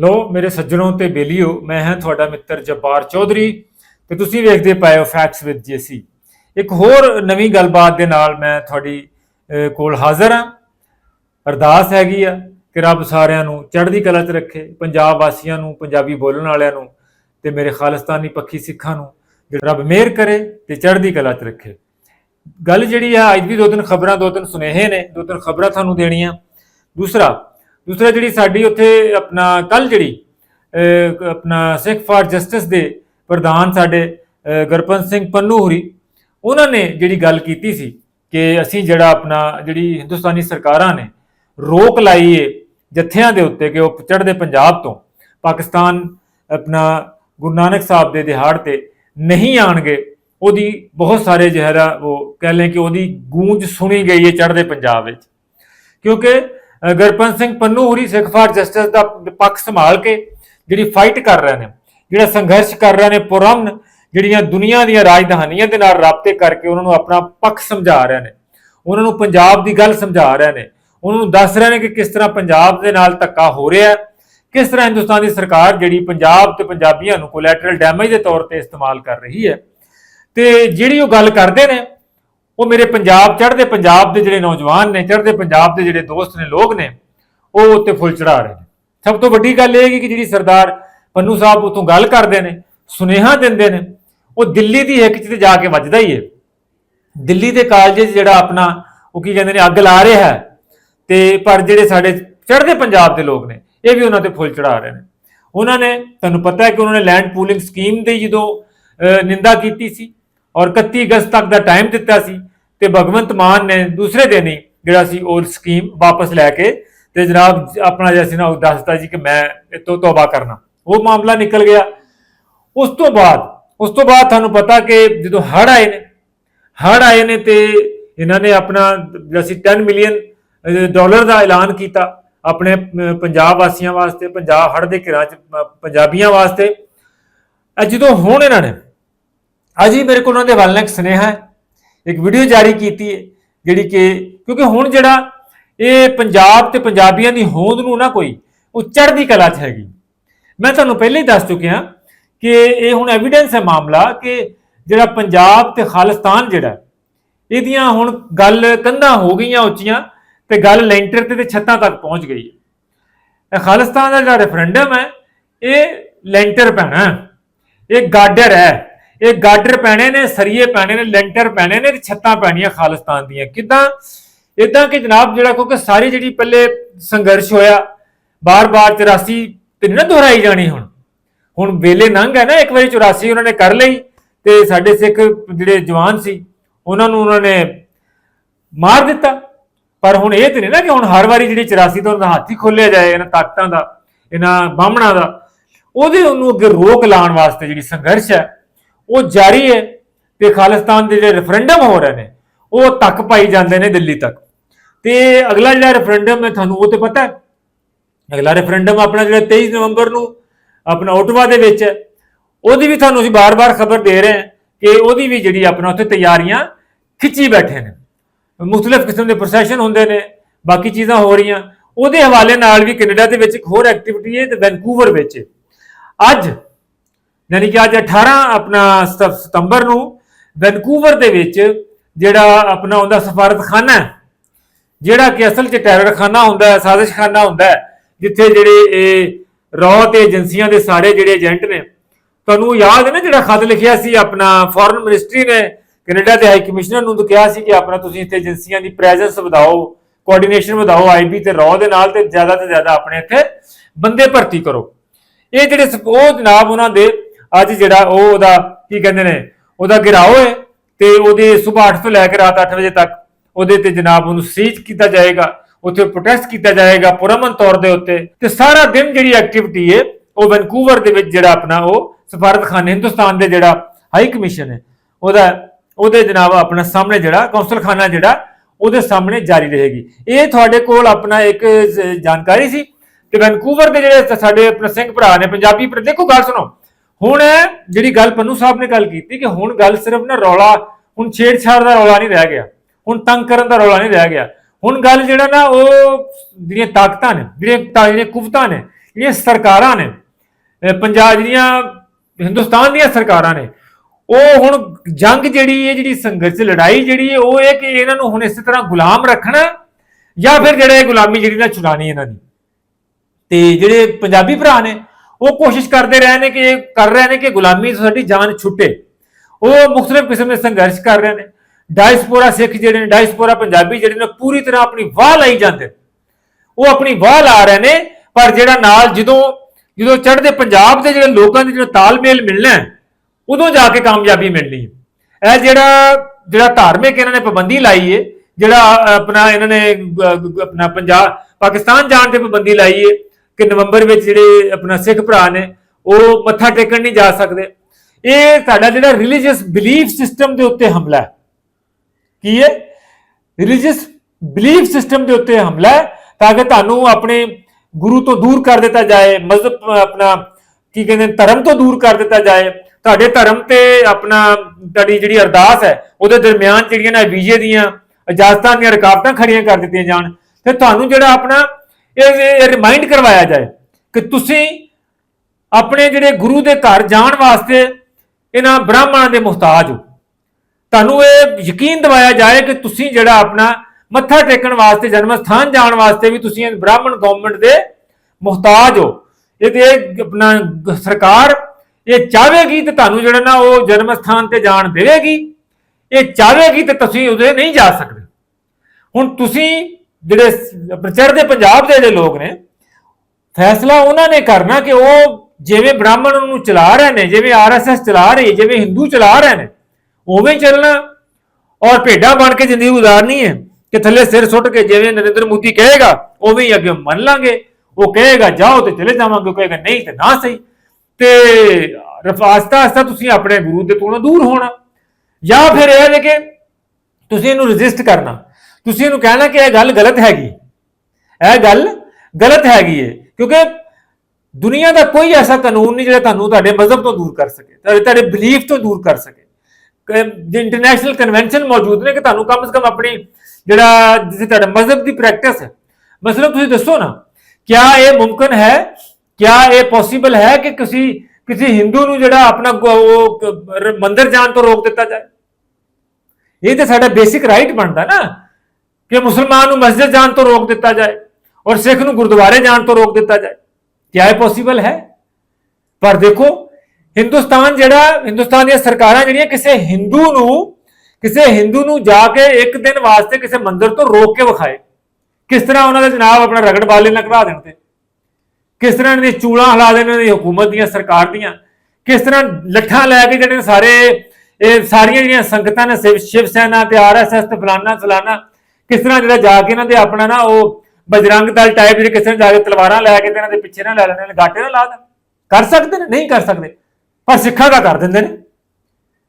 ਲੋ ਮੇਰੇ ਸੱਜਣੋਂ ਤੇ ਬੇਲੀਓ, ਮੈਂ ਹਾਂ ਤੁਹਾਡਾ ਮਿੱਤਰ ਜਬਾਰ ਚੌਧਰੀ ਤੇ ਤੁਸੀਂ ਵੇਖਦੇ ਪਏ ਹੋ ਫੈਕਟਸ ਵਿਦ ਜੇਸੀ ਇੱਕ ਹੋਰ ਨਵੀਂ ਗੱਲਬਾਤ ਦੇ ਨਾਲ ਮੈਂ ਤੁਹਾਡੀ ਕੋਲ ਹਾਜ਼ਰ ਹਾਂ। ਅਰਦਾਸ ਹੈਗੀ ਆ ਕਿ ਰੱਬ ਸਾਰਿਆਂ ਨੂੰ ਚੜ੍ਹਦੀ ਕਲਾ 'ਚ ਰੱਖੇ, ਪੰਜਾਬ ਵਾਸੀਆਂ ਨੂੰ, ਪੰਜਾਬੀ ਬੋਲਣ ਵਾਲਿਆਂ ਨੂੰ ਤੇ ਮੇਰੇ ਖਾਲਿਸਤਾਨੀ ਪੱਖੀ ਸਿੱਖਾਂ ਨੂੰ ਰੱਬ ਮਿਹਰ ਕਰੇ ਤੇ ਚੜ੍ਹਦੀ ਕਲਾ 'ਚ ਰੱਖੇ। ਗੱਲ ਜਿਹੜੀ ਆ, ਅੱਜ ਵੀ ਦੋ ਤਿੰਨ ਖਬਰਾਂ ਦੋ ਤਿੰਨ ਸੁਨੇਹੇ ਨੇ, ਦੋ ਤਿੰਨ ਖਬਰਾਂ ਤੁਹਾਨੂੰ ਦੇਣੀਆਂ। ਦੂਸਰਾ ਦੂਸਰਾ ਜਿਹੜੀ ਸਾਡੀ ਉੱਥੇ ਆਪਣਾ ਕੱਲ ਜਿਹੜੀ ਅਹ, ਆਪਣਾ ਸਿੱਖ ਫਾਰ ਜਸਟਿਸ ਦੇ ਪ੍ਰਧਾਨ ਸਾਡੇ ਅਹ, ਗੁਰਪੰਤ ਸਿੰਘ ਪੰਨੂ ਹੋਰੀ ਉਹਨਾਂ ਨੇ ਜਿਹੜੀ ਗੱਲ ਕੀਤੀ ਸੀ ਕਿ ਅਸੀਂ ਜਿਹੜਾ ਆਪਣਾ ਜਿਹੜੀ ਹਿੰਦੁਸਤਾਨੀ ਸਰਕਾਰਾਂ ਨੇ ਰੋਕ ਲਾਈ ਏ ਜਥਿਆਂ ਦੇ ਉੱਤੇ ਕਿ ਉਹ ਚੜ੍ਹਦੇ ਪੰਜਾਬ ਤੋਂ ਪਾਕਿਸਤਾਨ ਆਪਣਾ ਗੁਰੂ ਨਾਨਕ ਸਾਹਿਬ ਦੇ ਦਿਹਾੜ ਤੇ ਨਹੀਂ ਆਣਗੇ ਉਹਦੀ ਬਹੁਤ ਸਾਰੇ ਜਿਹੜਾ ਉਹ ਕਹਿ ਲੈ ਕਿ ਉਹਦੀ ਗੂੰਜ ਸੁਣੀ ਗਈ ਹੈ ਚੜ੍ਹਦੇ ਪੰਜਾਬ ਵਿੱਚ। ਕਿਉਂਕਿ ਗੁਰਪੰਤ ਸਿੰਘ ਪੰਨੂ ਹੋਰੀ, ਸਿੱਖ ਫਾਰ ਜਸਟਿਸ ਦਾ ਪੱਖ ਸੰਭਾਲ ਕੇ ਜਿਹੜੀ ਫਾਈਟ ਕਰ ਰਹੇ ਨੇ, ਜਿਹੜਾ ਸੰਘਰਸ਼ ਕਰ ਰਹੇ ਨੇ ਪੁਰਮਨ ਜਿਹੜੀਆਂ ਦੁਨੀਆ ਦੀਆਂ ਰਾਜਧਾਨੀਆਂ ਦੇ ਨਾਲ ਰਾਬਤੇ ਕਰਕੇ ਉਹਨਾਂ ਨੂੰ ਆਪਣਾ ਪੱਖ ਸਮਝਾ ਰਹੇ ਨੇ, ਉਹਨਾਂ ਨੂੰ ਪੰਜਾਬ ਦੀ ਗੱਲ ਸਮਝਾ ਰਹੇ ਨੇ, ਉਹਨਾਂ ਨੂੰ ਦੱਸ ਰਹੇ ਨੇ ਕਿ ਕਿਸ ਤਰ੍ਹਾਂ ਪੰਜਾਬ ਦੇ ਨਾਲ ਧੱਕਾ ਹੋ ਰਿਹਾ ਹੈ, ਕਿਸ ਤਰ੍ਹਾਂ ਹਿੰਦੁਸਤਾਨ ਦੀ ਸਰਕਾਰ ਜਿਹੜੀ ਪੰਜਾਬ ਤੇ ਪੰਜਾਬੀਆਂ ਨੂੰ ਕੋਲੈਟਰਲ ਡੈਮੇਜ ਦੇ ਤੌਰ ਤੇ ਇਸਤੇਮਾਲ ਕਰ ਰਹੀ ਹੈ, ਤੇ ਜਿਹੜੀ ਉਹ ਗੱਲ ਕਰਦੇ ਨੇ ਉਹ ਮੇਰੇ ਪੰਜਾਬ ਚੜ੍ਹਦੇ ਪੰਜਾਬ ਦੇ ਜਿਹੜੇ ਨੌਜਵਾਨ ਨੇ, ਚੜ੍ਹਦੇ ਪੰਜਾਬ ਦੇ ਜਿਹੜੇ ਦੋਸਤ ਨੇ, ਲੋਕ ਨੇ, ਉਹ ਉੱਤੇ ਫੁੱਲ ਚੜਾ ਰਹੇ ਨੇ। ਸਭ ਤੋਂ ਵੱਡੀ ਗੱਲ ਇਹ ਹੈ ਕਿ ਜਿਹੜੀ ਸਰਦਾਰ ਪੰਨੂ ਸਾਹਿਬ ਉਤੋਂ ਗੱਲ ਕਰਦੇ ਨੇ, ਸੁਨੇਹਾ ਦਿੰਦੇ ਨੇ, ਉਹ ਦਿੱਲੀ ਦੀ ਹਿੱਕ 'ਚ ਤੇ ਜਾ ਕੇ ਵੱਜਦਾ ਹੀ ਹੈ। ਦਿੱਲੀ ਦੇ ਕਾਲਜ 'ਚ ਜਿਹੜਾ ਆਪਣਾ, ਉਹ ਕੀ ਕਹਿੰਦੇ ਨੇ, ਅੱਗ ਲਾ ਰਿਹਾ ਹੈ, ਤੇ ਪਰ ਜਿਹੜੇ ਸਾਡੇ ਚੜ੍ਹਦੇ ਪੰਜਾਬ ਦੇ ਲੋਕ ਨੇ, ਇਹ ਵੀ ਉਹਨਾਂ ਤੇ ਫੁੱਲ ਚੜਾ ਰਹੇ ਨੇ। ਉਹਨਾਂ ਨੇ, ਤੁਹਾਨੂੰ ਪਤਾ ਹੈ ਕਿ ਉਹਨਾਂ ਨੇ ਲੈਂਡ ਪੂਲਿੰਗ ਸਕੀਮ ਦੀ ਜਦੋਂ ਨਿੰਦਾ ਕੀਤੀ ਸੀ, ਔਰ 31 ਅਗਸਤ ਤੱਕ ਦਾ ਟਾਈਮ ਦਿੱਤਾ ਸੀ ਤੇ ਭਗਵੰਤ ਮਾਨ ਨੇ ਦੂਸਰੇ ਦਿਨ ਹੀ ਜਿਹੜਾ ਸੀ ਉਹ ਸਕੀਮ ਵਾਪਸ ਲੈ ਕੇ ਤੇ ਜਨਾਬ ਆਪਣਾ ਜਿਹਾ ਸੀ ਨਾ ਉਹ ਦੱਸਤਾ ਜੀ ਕਿ ਮੈਂ ਇਹ ਤੋਂ ਤੌਬਾ ਕਰਨਾ। ਉਹ ਮਾਮਲਾ ਨਿਕਲ ਗਿਆ। ਉਸ ਤੋਂ ਬਾਅਦ, ਉਸ ਤੋਂ ਬਾਅਦ ਤੁਹਾਨੂੰ ਪਤਾ ਕਿ ਜਦੋਂ ਹੜ੍ਹ ਆਏ ਨੇ, ਹੜ੍ਹ ਆਏ ਨੇ ਤੇ ਇਹਨਾਂ ਨੇ ਆਪਣਾ ਜਿਹੜਾ ਸੀ 10 ਮਿਲੀਅਨ ਡਾਲਰ ਦਾ ਐਲਾਨ ਕੀਤਾ ਆਪਣੇ ਪੰਜਾਬ ਵਾਸੀਆਂ ਵਾਸਤੇ, ਪੰਜਾਬ ਹੜ੍ਹ ਦੇ ਘਿਰਾਂ ਚ ਪੰਜਾਬੀਆਂ ਵਾਸਤੇ। ਅੱਜ ਜਦੋਂ ਹੁਣ ਇਹਨਾਂ ਨੇ, ਅੱਜ ਹੀ ਮੇਰੇ ਕੋਲ ਉਹਨਾਂ ਦੇ ਵੱਲ ਨਾਲ ਇੱਕ ਸੁਨੇਹਾ ਹੈ। ਇੱਕ ਵੀਡੀਓ ਜਾਰੀ ਕੀਤੀ ਹੈ, ਜਿਹੜੀ ਕਿ ਕਿਉਂਕਿ ਹੁਣ ਜਿਹੜਾ ਇਹ ਪੰਜਾਬ ਤੇ ਪੰਜਾਬੀਆਂ ਦੀ ਹੋਂਦ ਨੂੰ ਨਾ ਕੋਈ ਉਹ ਚੜ੍ਹਦੀ ਕਲਾ 'ਚ ਹੈਗੀ ਮੈਂ ਤੁਹਾਨੂੰ ਪਹਿਲਾਂ ਹੀ ਦੱਸ ਚੁੱਕਿਆ ਕਿ ਇਹ ਹੁਣ ਐਵੀਡੈਂਸ ਹੈ ਮਾਮਲਾ ਕਿ ਜਿਹੜਾ ਪੰਜਾਬ ਤੇ ਖਾਲਿਸਤਾਨ ਜਿਹੜਾ, ਇਹਦੀਆਂ ਹੁਣ ਗੱਲ ਕੰਧਾਂ ਹੋ ਗਈਆਂ ਉੱਚੀਆਂ ਤੇ ਗੱਲ ਲੈਂਟਰ ਤੇ ਤੇ ਛੱਤਾਂ ਤੱਕ ਪਹੁੰਚ ਗਈ ਹੈ ਇਹ ਖਾਲਿਸਤਾਨ ਦਾ ਜਿਹੜਾ ਰੈਫਰੈਂਡਮ ਹੈ, ਇਹ ਲੈਂਟਰ ਪੈਣਾ ਹੈ। ਇਹ ਗਾਡਰ ਹੈ ਇਹ ਗਾਡਰ ਪੈਣੇ ਨੇ, ਸਰੀਏ ਪੈਣੇ ਨੇ, ਲੈਂਟਰ ਪੈਣੇ ਨੇ ਛੱਤਾਂ ਪੈਣੀਆਂ ਖਾਲਿਸਤਾਨ ਦੀਆਂ। ਕਿਦਾਂ? ਇਦਾਂ ਕਿ ਜਨਾਬ ਜਿਹੜਾ ਕਿਉਂਕਿ ਸਾਰੀ ਜਿਹੜੀ ਪਹਿਲੇ ਸੰਘਰਸ਼ ਹੋਇਆ, ਬਾਰ-ਬਾਰ 84 ਤੇ ਨਹੀਂ ਨਾ ਦੁਹਰਾਈ ਜਾਣੀ ਹੁਣ। ਹੁਣ ਵੇਲੇ ਲੰਘ ਹੈ ਨਾ, ਇੱਕ ਵਾਰੀ 84 ਉਹਨਾਂ ਨੇ ਕਰ ਲਈ ਤੇ ਸਾਡੇ ਸਿੱਖ ਜਿਹੜੇ ਜਵਾਨ ਸੀ, ਉਹਨਾਂ ਨੂੰ ਉਹਨਾਂ ਨੇ ਮਾਰ ਦਿੱਤਾ। ਪਰ ਹੁਣ ਇਹ ਤੇ ਨਹੀਂ ਨਾ ਕਿ ਹੁਣ ਹਰ ਵਾਰੀ ਜਿਹੜੀ 84 ਤੋਂ ਉਹਨਾਂ ਦਾ ਹੱਥ ਹੀ ਖੋਲਿਆ ਜਾਏ, ਇਹਨਾਂ ਤਾਕਤਾਂ ਦਾ, ਇਹਨਾਂ ਬਾਹਮਣਾ ਦਾ, ਉਹਦੇ ਉਹਨੂੰ ਅੱਗੇ ਰੋਕ ਲਾਉਣ ਵਾਸਤੇ ਜਿਹੜੀ ਸੰਘਰਸ਼ ਹੈ ਉਹ ਜਾਰੀ ਹੈ ਤੇ ਖਾਲਿਸਤਾਨ ਦੇ ਜਿਹੜੇ ਰੈਫਰੈਂਡਮ ਹੋ ਰਹੇ ਨੇ, ਉਹ ਤੱਕ ਪਾਈ ਜਾਂਦੇ ਨੇ ਦਿੱਲੀ ਤੱਕ। ਤੇ ਅਗਲਾ ਜਿਹੜਾ ਰੈਫਰੈਂਡਮ ਹੈ ਤੁਹਾਨੂੰ ਉਹ ਤੇ ਪਤਾ ਹੈ। ਅਗਲਾ ਰੈਫਰੈਂਡਮ ਆਪਣਾ ਜਿਹੜਾ 23 ਨਵੰਬਰ ਨੂੰ ਆਪਣਾ ਓਟਵਾ ਦੇ ਵਿੱਚ ਹੈ। ਉਹਦੀ ਵੀ ਤੁਹਾਨੂੰ ਅਸੀਂ ਬਾਰ-ਬਾਰ ਖਬਰ ਦੇ ਰਹੇ ਹਾਂ ਕਿ ਉਹਦੀ ਵੀ ਜਿਹੜੀ ਆਪਣਾ ਉੱਥੇ ਤਿਆਰੀਆਂ ਖਿੱਚੀ ਬੈਠੇ ਨੇ। ਮੁxtਲਫ ਕਿਸਮ ਦੇ ਪ੍ਰੋਸੈਸ਼ਨ ਹੁੰਦੇ ਨੇ, ਬਾਕੀ ਚੀਜ਼ਾਂ ਹੋ ਰਹੀਆਂ। ਉਹਦੇ ਹਵਾਲੇ ਨਾਲ ਵੀ ਕੈਨੇਡਾ ਦੇ ਵਿੱਚ ਇੱਕ ਹੋਰ ਐਕਟੀਵਿਟੀ ਹੈ ਤੇ ਵੈਨਕੂਵਰ ਵਿੱਚ। ਅੱਜ ਯਾਨੀ ਕਿ ਅੱਜ 18 ਆਪਣਾ ਸਤ- ਸਤੰਬਰ ਨੂੰ ਵੈਨਕੂਵਰ ਦੇ ਵਿੱਚ ਜਿਹੜਾ ਆਪਣਾ ਉਹਦਾ ਸਫਾਰਤਖਾਨਾ ਜਿਹੜਾ ਕਿ ਅਸਲ 'ਚ ਟੈਰਰਖਾਨਾ ਹੁੰਦਾ ਹੈ, ਸਾਜ਼ਿਸ਼ਖਾਨਾ ਹੁੰਦਾ ਹੈ, ਜਿੱਥੇ ਜਿਹੜੇ ਇਹ ਰੌ ਤੇ ਏਜੰਸੀਆਂ ਦੇ ਸਾਰੇ ਜਿਹੜੇ ਏਜੰਟ ਨੇ, ਤੁਹਾਨੂੰ ਯਾਦ ਹੈ ਨਾ ਜਿਹੜਾ ਖਤ ਲਿਖਿਆ ਸੀ ਆਪਣਾ ਫੋਰਨ ਮਿਨਿਸਟਰੀ ਨੇ, ਕੈਨੇਡਾ ਦੇ ਹਾਈ ਕਮਿਸ਼ਨਰ ਨੂੰ ਕਿਹਾ ਸੀ ਕਿ ਆਪਣਾ ਤੁਸੀਂ ਇੱਥੇ ਏਜੰਸੀਆਂ ਦੀ ਪ੍ਰੈਜ਼ੈਂਸ ਵਧਾਓ ਕੋਆਰਡੀਨੇਸ਼ਨ ਵਧਾਓ, ਆਈਬੀ ਤੇ ਰੌ ਦੇ ਨਾਲ ਤੇ ਜ਼ਿਆਦਾ ਤੋਂ ਜ਼ਿਆਦਾ ਆਪਣੇ ਇੱਥੇ ਬੰਦੇ ਭਰਤੀ ਕਰੋ। ਇਹ ਜਿਹੜੇ ਸਪੋਜ ਉਹ ਜਨਾਬ ਉਹਨਾਂ ਦੇ ਅੱਜ ਜਿਹੜਾ ਉਹ ਉਹਦਾ ਕੀ ਕਹਿੰਦੇ ਨੇ, ਉਹਦਾ ਗਿਰਾਓ ਹੈ ਤੇ ਉਹਦੇ ਸਵੇਰ 8 ਤੋਂ ਲੈ ਕੇ ਰਾਤ 8 ਵਜੇ ਤੱਕ ਉਹਦੇ ਤੇ ਜਨਾਬ ਉਹਨੂੰ ਸੀਜ਼ ਕੀਤਾ ਜਾਏਗਾ, ਉੱਥੇ ਪ੍ਰੋਟੈਸਟ ਕੀਤਾ ਜਾਏਗਾ ਪੁਰਮਨ ਤੌਰ ਦੇ ਉੱਤੇ ਤੇ ਸਾਰਾ ਦਿਨ ਜਿਹੜੀ ਐਕਟੀਵਿਟੀ ਹੈ, ਉਹ ਵੈਨਕੂਵਰ ਦੇ ਵਿੱਚ ਜਿਹੜਾ ਆਪਣਾ ਉਹ ਸਫਾਰਤਖਾਨੇ ਹਿੰਦੁਸਤਾਨ ਦੇ ਜਿਹੜਾ ਹਾਈ ਕਮਿਸ਼ਨ ਹੈ, ਉਹਦਾ, ਉਹਦੇ ਜਨਾਬ ਆਪਣਾ ਸਾਹਮਣੇ ਜਿਹੜਾ ਕੌਂਸਲਖਾਨਾ ਜਿਹੜਾ, ਉਹਦੇ ਸਾਹਮਣੇ ਜਾਰੀ ਰਹੇਗੀ। ਇਹ ਤੁਹਾਡੇ ਕੋਲ ਆਪਣਾ ਇੱਕ ਜਾਣਕਾਰੀ ਸੀ ਤੇ ਵੈਨਕੂਵਰ ਦੇ ਜਿਹੜੇ ਸਾਡੇ ਆਪਣੇ ਸਿੰਘ ਭਰਾ ਨੇ ਪੰਜਾਬੀ ਪਰ ਦੇਖੋ ਗੱਲ ਸੁਣੋ। ਹੁਣ ਜਿਹੜੀ ਗੱਲ ਪੰਨੂ ਸਾਹਿਬ ਨੇ ਗੱਲ ਕੀਤੀ ਕਿ ਹੁਣ ਗੱਲ ਸਿਰਫ ਨਾ ਰੌਲਾ, ਹੁਣ ਛੇੜਛਾੜ ਦਾ ਰੌਲਾ ਨਹੀਂ ਰਹਿ ਗਿਆ, ਹੁਣ ਤੰਗ ਕਰਨ ਦਾ ਰੌਲਾ ਨਹੀਂ ਰਹਿ ਗਿਆ। ਹੁਣ ਗੱਲ ਜਿਹੜਾ ਨਾ ਉਹ ਜਿਹੜੀਆਂ ਤਾਕਤਾਂ ਨੇ, ਜਿਹੜੀਆਂ ਤਾ- ਜਿਹੜੀਆਂ ਕੁਵਤਾਂ ਨੇ, ਜਿਹੜੀਆਂ ਸਰਕਾਰਾਂ ਨੇ ਪੰਜਾਬ ਜਿਹੜੀਆਂ ਹਿੰਦੁਸਤਾਨ ਦੀਆਂ ਸਰਕਾਰਾਂ ਨੇ, ਉਹ ਹੁਣ ਜੰਗ ਜਿਹੜੀ ਹੈ ਜਿਹੜੀ ਸੰਘਰਸ਼ ਲੜਾਈ ਜਿਹੜੀ ਹੈ, ਉਹ ਇਹ ਕਿ ਇਹਨਾਂ ਨੂੰ ਹੁਣ ਇਸੇ ਤਰ੍ਹਾਂ ਗੁਲਾਮ ਰੱਖਣਾ ਜਾਂ ਫਿਰ ਜਿਹੜੇ ਗੁਲਾਮੀ ਜਿਹੜੀ ਨਾ ਛੁਡਾਣੀ ਇਹਨਾਂ ਦੀ। ਤੇ ਜਿਹੜੇ ਪੰਜਾਬੀ ਭਰਾ ਨੇ ਉਹ ਕੋਸ਼ਿਸ਼ ਕਰਦੇ ਰਹੇ ਨੇ ਕਿ, ਕਰ ਰਹੇ ਨੇ ਕਿ ਗੁਲਾਮੀ ਤੋਂ ਸਾਡੀ ਜਾਨ ਛੁੱਟੇ। ਉਹ ਮੁxtਲਫ ਕਿਸਮ ਦੇ ਸੰਘਰਸ਼ ਕਰ ਰਹੇ ਨੇ। ਡਾਇਸਪੋਰਾ ਸਿੱਖ ਜਿਹੜੇ ਨੇ, ਡਾਇਸਪੋਰਾ ਪੰਜਾਬੀ ਜਿਹੜੇ ਨੇ ਪੂਰੀ ਤਰ੍ਹਾਂ ਆਪਣੀ ਵਾਹ ਲਾਈ ਜਾਂਦੇ ਨੇ। ਉਹ ਆਪਣੀ ਵਾਹ ਲਾ ਰਹੇ ਨੇ, ਪਰ ਜਿਹੜਾ ਨਾਲ ਜਦੋਂ ਜਦੋਂ ਚੜ੍ਹਦੇ ਪੰਜਾਬ ਦੇ ਜਿਹੜੇ ਲੋਕਾਂ ਦੇ ਜਿਹੜਾ ਤਾਲਮੇਲ ਮਿਲਣਾ ਉਦੋਂ ਜਾ ਕੇ ਕਾਮਯਾਬੀ ਮਿਲਣੀ ਹੈ। ਇਹ ਜਿਹੜਾ ਜਿਹੜਾ ਧਾਰਮਿਕ ਇਹਨਾਂ ਨੇ ਪਾਬੰਦੀ ਲਾਈ ਹੈ, ਜਿਹੜਾ ਆਪਣਾ ਇਹਨਾਂ ਨੇ ਆਪਣਾ ਪੰਜਾਬ, ਪਾਕਿਸਤਾਨ ਜਾਣ ਤੇ ਪਾਬੰਦੀ ਲਾਈ ਹੈ ਕਿ ਨਵੰਬਰ ਵਿੱਚ ਜਿਹੜੇ ਆਪਣਾ ਸਿੱਖ ਭਰਾ ਨੇ, ਉਹ ਮੱਥਾ ਟੇਕਣ ਨਹੀਂ ਜਾ ਸਕਦੇ। ਇਹ ਸਾਡਾ ਜਿਹੜਾ ਰਿਲੀਜੀਅਸ ਬਿਲੀਫ ਸਿਸਟਮ ਦੇ ਉੱਤੇ ਹਮਲਾ ਹੈ। ਕੀ ਹੈ ਰਿਲੀਜੀਅਸ ਬਿਲੀਫ ਸਿਸਟਮ ਦੇ ਉੱਤੇ ਹਮਲਾ ਹੈ, ਤਾਂ ਕਿ ਤੁਹਾਨੂੰ ਆਪਣੇ ਗੁਰੂ ਤੋਂ ਦੂਰ ਕਰ ਦਿੱਤਾ ਜਾਏ, ਮਜ਼ਹਬ, ਆਪਣਾ ਕੀ ਕਹਿੰਦੇ ਧਰਮ ਤੋਂ ਦੂਰ ਕਰ ਦਿੱਤਾ ਜਾਏ। ਤੁਹਾਡੇ ਧਰਮ ਤੇ ਆਪਣਾ ਤੁਹਾਡੀ ਜਿਹੜੀ ਅਰਦਾਸ ਹੈ, ਉਹਦੇ ਦਰਮਿਆਨ ਜਿਹੜੀਆਂ ਨਾ ਵੀਜ਼ੇ ਦੀਆਂ ਇਜਾਜ਼ਤਾਂ ਦੀਆਂ ਰੁਕਾਵਟਾਂ ਖੜੀਆਂ ਕਰ ਦਿੱਤੀਆਂ ਜਾਣ। ਤੇ ਤੁਹਾਨੂੰ ਜਿਹੜਾ ਆਪਣਾ ਇਹ ਰਿਮਾਈਂਡ ਕਰਵਾਇਆ ਜਾਏ ਕਿ ਤੁਸੀਂ ਆਪਣੇ ਜਿਹੜੇ ਗੁਰੂ ਦੇ ਘਰ ਜਾਣ ਵਾਸਤੇ ਇਹਨਾਂ ਬ੍ਰਾਹਮਣਾਂ ਦੇ ਮੁਹਤਾਜ ਹੋ। ਤੁਹਾਨੂੰ ਇਹ ਯਕੀਨ ਦਿਵਾਇਆ ਜਾਏ ਕਿ ਤੁਸੀਂ ਜਿਹੜਾ ਆਪਣਾ ਮੱਥਾ ਟੇਕਣ ਵਾਸਤੇ ਜਨਮ ਸਥਾਨ ਜਾਣ ਵਾਸਤੇ ਵੀ ਤੁਸੀਂ ਬ੍ਰਾਹਮਣ ਗਵਰਨਮੈਂਟ ਦੇ ਮੁਹਤਾਜ ਹੋ। ਇਹ ਤੇ ਇਹ ਆਪਣਾ ਸਰਕਾਰ ਇਹ ਚਾਹੇਗੀ ਤੇ ਤੁਹਾਨੂੰ ਜਿਹੜਾ ਨਾ ਉਹ ਜਨਮ ਸਥਾਨ ਤੇ ਜਾਣ ਦੇਵੇਗੀ। ਇਹ ਚਾਹੇਗੀ ਤੇ ਤੁਸੀਂ ਉਹਦੇ ਨਹੀਂ ਜਾ ਸਕਦੇ। ਹੁਣ ਤੁਸੀਂ ਜਿਹੜੇ ਸ- ਚੜ੍ਹਦੇ ਪੰਜਾਬ ਦੇ ਜਿਹੜੇ ਲੋਕ ਨੇ, ਫੈਸਲਾ ਉਹਨਾਂ ਨੇ ਕਰਨਾ ਕਿ ਉਹ ਜਿਵੇਂ ਬ੍ਰਾਹਮਣ ਨੂੰ ਚਲਾ ਰਹੇ ਨੇ, ਜਿਵੇਂ ਆਰਐਸਐਸ ਚਲਾ ਰਹੀ ਜਿਵੇਂ ਹਿੰਦੂ ਚਲਾ ਰਹੇ ਨੇ, ਉਵੇਂ ਚੱਲਣਾ। ਔਰ ਭੇਡਾਂ ਬਣ ਕੇ ਜ਼ਿੰਦਗੀ ਗੁਜ਼ਾਰਨੀ ਹੈ ਕਿ ਥੱਲੇ ਸਿਰ ਸੁੱਟ ਕੇ ਜਿਵੇਂ ਨਰਿੰਦਰ ਮੋਦੀ ਕਹੇਗਾ, ਉਵੇਂ ਹੀ ਅੱਗੇ ਮੰਨ ਲਾਂਗੇ। ਉਹ ਕਹੇਗਾ, ਜਾਓ ਤੇ ਚਲੇ ਜਾਵਾਂਗੇ। ਉਹ ਕਹੇਗਾ, ਨਹੀਂ ਤੇ ਨਾ ਸਹੀ। ਤੇ ਰਫਾਸਤਾ ਆਸਤਾ ਤੁਸੀਂ ਆਪਣੇ ਗੁਰੂ ਦੇ ਕੋਲੋਂ ਦੂਰ ਹੋਣਾ। ਜਾਂ ਫਿਰ ਇਹ ਹੈ ਕਿ ਤੁਸੀਂ ਇਹਨੂੰ ਰੈਜ਼ਿਸਟ ਕਰਨਾ। ਤੁਸੀਂ ਇਹਨੂੰ ਕਹਿਣਾ ਕਿ ਇਹ ਗੱਲ ਗਲਤ ਹੈਗੀ। ਇਹ ਗੱਲ ਗਲਤ ਹੈਗੀ ਹੈ ਕਿਉਂਕਿ ਦੁਨੀਆ ਦਾ ਕੋਈ ਐਸਾ ਕਾਨੂੰਨ ਨਹੀਂ ਜਿਹੜਾ ਤੁਹਾਨੂੰ ਤੁਹਾਡੇ ਮਜ਼ਹਬ ਤੋਂ ਦੂਰ ਕਰ ਸਕੇ, ਤੁਹਾਡੇ ਤੁਹਾਡੇ ਬਲੀਫ ਤੋਂ ਦੂਰ ਕਰ ਸਕੇ। ਜੇ ਇੰਟਰਨੈਸ਼ਨਲ ਕਨਵੈਨਸ਼ਨ ਮੌਜੂਦ ਨੇ ਕਿ ਤੁਹਾਨੂੰ ਕਮ ਸੇ ਕਮ ਆਪਣੀ ਜਿਹੜਾ ਜਿਸੇ ਤੁਹਾਡਾ ਮਜ਼ਹਬ ਦੀ ਪ੍ਰੈਕਟਿਸ ਹੈ ਮਸਲਨ ਤੁਸੀਂ ਦੱਸੋ ਨਾ, ਕਿਆ ਇਹ ਮੁਮਕਨ ਹੈ, ਕਿਆ ਇਹ ਪੋਸੀਬਲ ਹੈ ਕਿ ਕਿਸੇ ਕਿਸੇ ਹਿੰਦੂ ਨੂੰ ਜਿਹੜਾ ਆਪਣਾ ਗ- ਉਹ ਕ- ਜਾਣ ਤੋਂ ਰੋਕ ਦਿੱਤਾ ਜਾਏ? ਇਹ ਤਾਂ ਸਾਡਾ ਬੇਸਿਕ ਰਾਈਟ ਬਣਦਾ ਨਾ। ਕਿ ਮੁਸਲਮਾਨ ਨੂੰ ਮਸਜਿਦ ਜਾਣ ਤੋਂ ਰੋਕ ਦਿੱਤਾ ਜਾਏ ਔਰ ਸਿੱਖ ਨੂੰ ਗੁਰਦੁਆਰੇ ਜਾਣ ਤੋਂ ਰੋਕ ਦਿੱਤਾ ਜਾਏ। ਕਿਆ ਇਹ ਪੋਸੀਬਲ ਹੈ? ਪਰ ਦੇਖੋ, ਹਿੰਦੁਸਤਾਨ ਜਿਹੜਾ, ਹਿੰਦੁਸਤਾਨ ਦੀਆਂ ਸਰਕਾਰਾਂ ਜਿਹੜੀਆਂ ਕਿਸੇ ਹਿੰਦੂ ਨੂੰ, ਕਿਸੇ ਹਿੰਦੂ ਨੂੰ ਜਾ ਕੇ ਇੱਕ ਦਿਨ ਵਾਸਤੇ ਕਿਸੇ ਮੰਦਿਰ ਤੋਂ ਰੋਕ ਕੇ ਵਿਖਾਏ, ਕਿਸ ਤਰ੍ਹਾਂ ਉਹਨਾਂ ਦਾ ਜਨਾਬ ਆਪਣਾ ਰਗੜ ਬਾਲੇ ਨਾਲ ਕਢਾ ਦੇਣ ਤੇ? ਕਿਸ ਤਰ੍ਹਾਂ ਇਹਨਾਂ ਦੀਆਂ ਚੂੜਾਂ ਹਿਲਾ ਦੇਣ ਦੀ ਹਕੂਮਤ ਦੀਆਂ, ਸਰਕਾਰ ਦੀਆਂ? ਕਿਸ ਤਰ੍ਹਾਂ ਲੱਠਾਂ ਲੈ ਕੇ ਜਿਹੜੇ ਸਾਰੇ, ਇਹ ਸਾਰੀਆਂ ਜਿਹੜੀਆਂ ਸੰਗਤਾਂ ਨੇ, ਸ਼ਿਵ ਸ਼ਿਵ ਸੈਨਾ ਤੇ ਆਰਐਸਐਸ ਤੇ ਫਲਾਨਾ ਫਲਾਨਾ ਕਿਸ ਤਰ੍ਹਾਂ ਜਿਹੜਾ ਜਾ ਕੇ ਇਹਨਾਂ ਦੇ ਆਪਣਾ ਨਾ ਉਹ ਬਜਰੰਗ ਦਲ ਟਾਈਪ ਜਿਹੜੇ ਕਿਸੇ ਨੇ ਜਾ ਕੇ ਤਲਵਾਰਾਂ ਲੈ ਕੇ ਤੇ ਇਹਨਾਂ ਦੇ ਪਿੱਛੇ ਨਾ ਲੈ ਲੈਣੇ ਨੇ ਗਾਟੇ ਨਾ ਲਾ ਦੇਣ ਕਰ ਸਕਦੇ ਨੇ? ਨਹੀਂ ਕਰ ਸਕਦੇ। ਪਰ ਸਿੱਖਾਂ ਦਾ ਕਰ ਦਿੰਦੇ ਨੇ।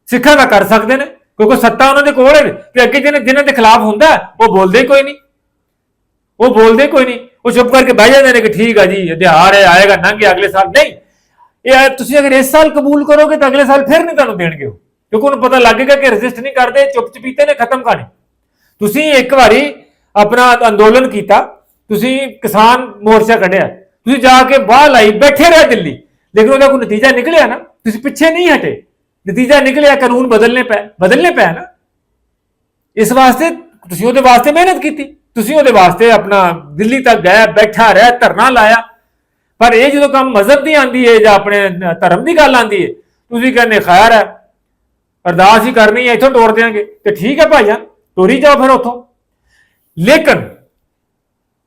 ਸਿੱਖਾਂ ਦਾ ਕਰ ਸਕਦੇ ਨੇ ਕਿਉਂਕਿ ਸੱਤਾ ਉਹਨਾਂ ਦੇ ਕੋਲ ਹੈ ਤੇ ਅੱਗੇ ਜਿਹਨੇ ਜਿਨ੍ਹਾਂ ਦੇ ਖਿਲਾਫ ਹੁੰਦਾ ਉਹ ਬੋਲਦੇ ਕੋਈ ਨਹੀਂ। ਉਹ ਬੋਲਦੇ ਕੋਈ ਨਹੀਂ। ਉਹ ਚੁੱਪ ਕਰਕੇ ਬਹਿ ਜਾਂਦੇ ਨੇ ਕਿ ਠੀਕ ਆ ਜੀ ਇਤਿਹਾਰ ਹੈ ਆਏਗਾ ਲੰਘੇ ਅਗਲੇ ਸਾਲ ਨਹੀਂ। ਇਹ ਆ, ਤੁਸੀਂ ਅਗਰ ਇਸ ਸਾਲ ਕਬੂਲ ਕਰੋਗੇ ਤਾਂ ਅਗਲੇ ਸਾਲ ਫਿਰ ਨਹੀਂ ਤੁਹਾਨੂੰ ਦੇਣਗੇ ਉਹ। ਕਿਉਂਕਿ ਉਹਨੂੰ ਪਤਾ ਲੱਗੇਗਾ ਕਿ ਰੈਜ਼ਿਸਟ ਨਹੀਂ ਕਰਦੇ ਚੁੱਪ ਚਪੀਤੇ ਨੇ ਖਤਮ ਕਰਨੇ ਤੁਸੀਂ ਇੱਕ ਵਾਰੀ ਆਪਣਾ ਅੰਦੋਲਨ ਕੀਤਾ, ਤੁਸੀਂ ਕਿਸਾਨ ਮੋਰਚਾ ਕੱਢਿਆ, ਤੁਸੀਂ ਜਾ ਕੇ ਬਾਹਰ ਲਾਈ, ਬੈਠੇ ਰਹੇ ਦਿੱਲੀ, ਲੇਕਿਨ ਉਹਦਾ ਕੋਈ ਨਤੀਜਾ ਨਿਕਲਿਆ ਨਾ, ਤੁਸੀਂ ਪਿੱਛੇ ਨਹੀਂ ਹਟੇ, ਨਤੀਜਾ ਨਿਕਲਿਆ, ਕਾਨੂੰਨ ਬਦਲਨੇ ਪੈ ਬਦਲਨੇ ਪੈ ਨਾ। ਇਸ ਵਾਸਤੇ ਤੁਸੀਂ ਉਹਦੇ ਵਾਸਤੇ ਮਿਹਨਤ ਕੀਤੀ, ਤੁਸੀਂ ਉਹਦੇ ਵਾਸਤੇ ਆਪਣਾ ਦਿੱਲੀ ਤੱਕ ਗਏ ਬੈਠਾ ਰਹਿ, ਧਰਨਾ ਲਾਇਆ। ਪਰ ਇਹ ਜਦੋਂ ਕੰਮ ਮਜ਼ਹਬ ਦੀ ਆਂਦੀ ਹੈ ਜਾਂ ਆਪਣੇ ਧਰਮ ਦੀ ਗੱਲ ਆਂਦੀ ਹੈ ਤੁਸੀਂ ਕਹਿੰਦੇ, ਖੈਰ ਹੈ, ਅਰਦਾਸ ਹੀ ਕਰਨੀ ਹੈ, ਇੱਥੋਂ ਤੋੜ ਦਿਆਂਗੇ। ਤੇ ਠੀਕ ਹੈ ਭਾਈਜਾਨ ਤੋਰੀ ਜਾਓ ਫਿਰ ਉੱਥੋਂ। ਲੇਕਿਨ